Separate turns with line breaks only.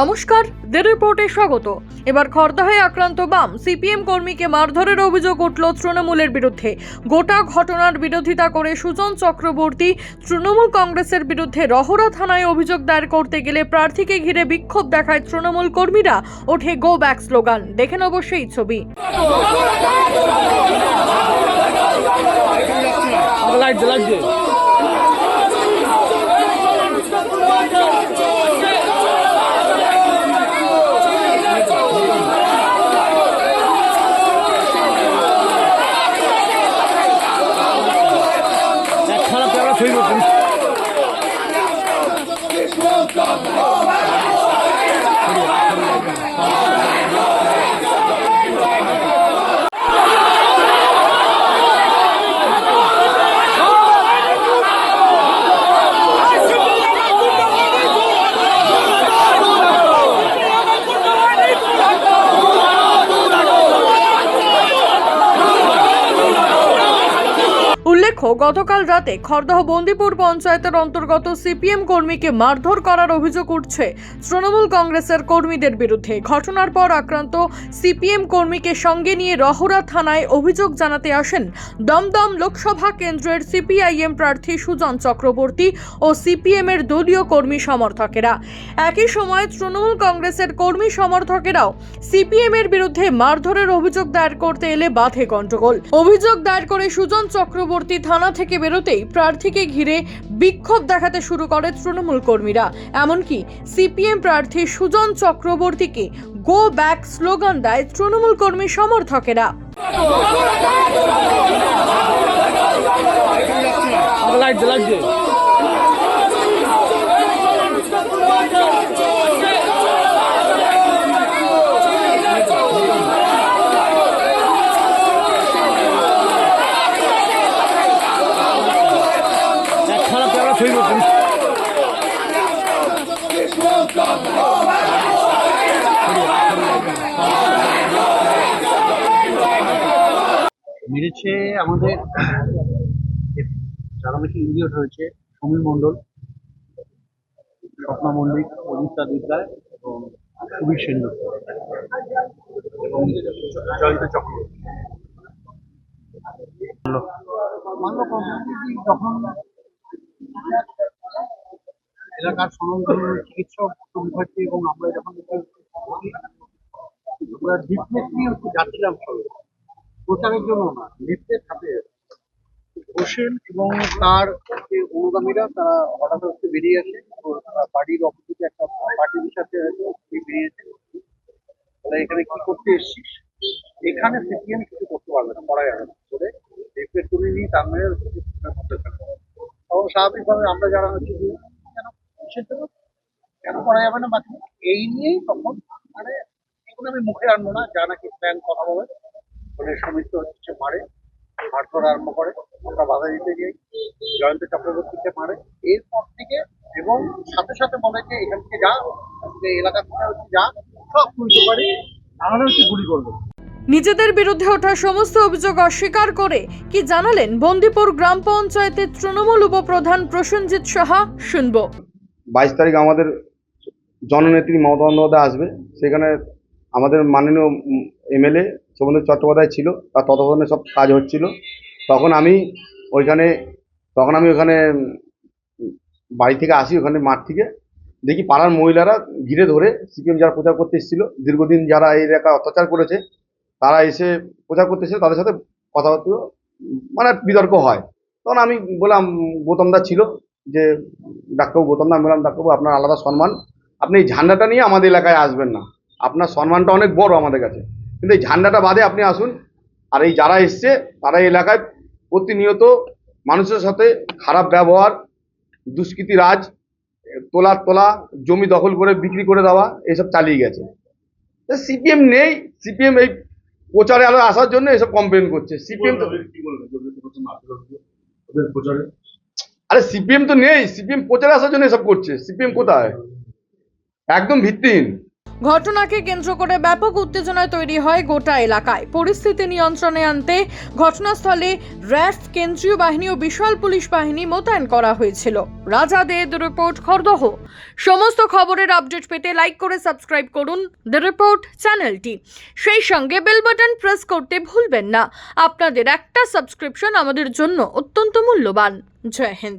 নমস্কার, দ্য রিপোর্টে স্বাগত। এবার খর্দাহে আক্রান্ত বাম, সিপিএম কর্মীকে মারধরের অভিযোগ উঠল তৃণমূলের বিরুদ্ধে। গোটা ঘটনার বিরোধিতা করে সুজন চক্রবর্তী তৃণমূল কংগ্রেসের বিরুদ্ধে রহরা থানায় অভিযোগ দায়ের করতে গেলে প্রার্থীকে ঘিরে বিক্ষোভ দেখায় তৃণমূল কর্মীরা। ওঠে গো ব্যাক স্লোগান দেখে দেখেন অবশ্যই ছবি
দে লাইট দে খারাপ ক্যামেরা ছবি করতেন
উল্লেখ্য গতকাল রাতে খড়দহ বন্দিপুর পঞ্চায়েতের অন্তর্গত সিপিএম কর্মীকে মারধর করার অভিযোগ উঠছে। তৃণমূল কংগ্রেসের কর্মীদের বিরুদ্ধে ঘটনার পর আক্রান্ত সিপিএম কর্মীকে সঙ্গে নিয়ে রহরা থানায় অভিযোগ জানাতে আসেন দমদম লোকসভা কেন্দ্রের সিপিআইএম প্রার্থী সুজন চক্রবর্তী ও সিপিএম এর দলীয় কর্মী সমর্থকেরা। একই সময় তৃণমূল কংগ্রেসের কর্মী সমর্থকেরাও সিপিএম এর বিরুদ্ধে মারধরের অভিযোগ দায়ের করতে এলে বাধে গন্ডগোল অভিযোগ দায়ের করে সুজন চক্রবর্তী থানা থেকে বেরোতেই প্রার্থীকে ঘিরে বিক্ষোভ দেখাতে শুরু করে তৃণমূল কর্মীরা। এমনকি সিপিএম প্রার্থী সুজন চক্রবর্তীকে গো ব্যাক স্লোগান দেয় তৃণমূল কর্মী সমর্থকেরা।
লাগছে দে লাইট দে খারাপ ক্যামেরা ছবি করতেন
মেরেছে আমাদের যারা নাকি ইঞ্জিওর্ড হয়েছে সমীর মণ্ডল, স্বপ্না মল্লিক, অজিতা দিকদার এবং সুবীর সেনগুপ্ত এবং জয়ন্ত চক্রবর্তী যখন এলাকার সনাতন চিকিৎসক মুখার্জি এবং আমরা যখন আমরা ডিপ্লেস নিয়ে হচ্ছে যাচ্ছিলাম প্রচারের জন্য না লিফটে থাকে হোসেন এবং তার যে অনুগামীরা, তারা হঠাৎ হচ্ছে বেরিয়ে আসে তারা বাড়ির অপোজিটে একটা পার্টির সাথে বেরিয়েছে তাহলে এখানে কি করতে এসছিস? এখানে সিপিএম কিছু করতে পারবে না করা যাবে না করে লিফটে তুলে নিয়ে তার তখন স্বাভাবিকভাবে আমরা যারা হচ্ছে যে কেন কিসের জন্য কেন করা যাবে না বাকি এই নিয়েই তখন মানে এগুলো আমি মুখে আনব না যা নাকি প্ল্যান কথা বলে। মানে সমিতি হচ্ছে মারে মারধর আরম্ভ করে আমরা বাধা দিতে যাই জয়ন্ত চক্রবর্তীকে মারে এরপর থেকে এবং সাথে সাথে বলে যে এখান থেকে যা এলাকা থেকে হচ্ছে যা সব তুলতে পারি তাহলে হচ্ছে গুলি করব।
নিজেদের বিরুদ্ধে ওঠা সমস্ত অভিযোগ অস্বীকার করে কি জানালেন বন্দিপুর গ্রাম পঞ্চায়েতের তৃণমূল উপপ্রধান প্রসেনজিৎ সাহা শুনব।
বাইশ তারিখ আমাদের জননেত্রী মমতা বন্দ্যোপাধ্যায় আসবে। সেখানে আমাদের মাননীয় এমএলএ শোভেন্দু চট্টোপাধ্যায় ছিল, তার তত্ত্বাবধানে সব কাজ হচ্ছিল। তখন আমি ওইখানে, তখন আমি ওখানে বাড়ি থেকে আসি ওখানে মাঠ থেকে। দেখি পাড়ার মহিলারা ঘিরে ধরে সিপিএম যারা প্রচার করতে এসেছিল, দীর্ঘদিন যারা এই এলাকা অত্যাচার করেছে, তারা এসে প্রচার করতে এসেছিল, তাদের সাথে কথাবার্তা মানে বিতর্ক হয়। তখন আমি বললাম গৌতমদা ছিল যে, ডাক্তারবাবু গৌতমদা আমি বললাম, ডাক্তারবাবু, আপনার আলাদা সম্মান। আপনি এই ঝান্ডাটা নিয়ে আমাদের এলাকায় আসবেন না। আপনার সম্মানটা অনেক বড় আমাদের কাছে। কিন্তু এই ঝান্ডাটা বাদে আপনি আসুন। আর এই যারা এসছে তারা এই এলাকায় প্রতিনিয়ত মানুষের সাথে খারাপ ব্যবহার দুষ্কৃতি রাজ তোলার তোলা জমি দখল করে বিক্রি করে দেওয়া এসব চালিয়ে গেছে। সিপিএম নেই। সিপিএম এই প্রচারে আলো আসার জন্য এসব কমপ্লেন করছে। সিপিএম তো আরে সিপিএম তো নেই। সিপিএম প্রচারে আসার জন্য এসব করছে। সিপিএম কোথায়? একদম ভিত্তিহীন।
ঘটনাকে কেন্দ্র করে ব্যাপক উত্তেজনা তৈরি হয় গোটা এলাকায়। পরিস্থিতি নিয়ন্ত্রণে আনতে ঘটনাস্থলে র্যাফ কেন্দ্রীয় বাহিনী ও বিশাল পুলিশ বাহিনী মোতায়েন করা হয়েছিল। রাজা দে, দ্য রিপোর্ট খরদহ সমস্ত খবরের আপডেট পেতে লাইক করে সাবস্ক্রাইব করুন দ্য রিপোর্ট চ্যানেলটি। সেই সঙ্গে বেল বাটন প্রেস করতে ভুলবেন না। আপনাদের একটা সাবস্ক্রিপশন আমাদের জন্য অত্যন্ত মূল্যবান। জয় হিন্দ।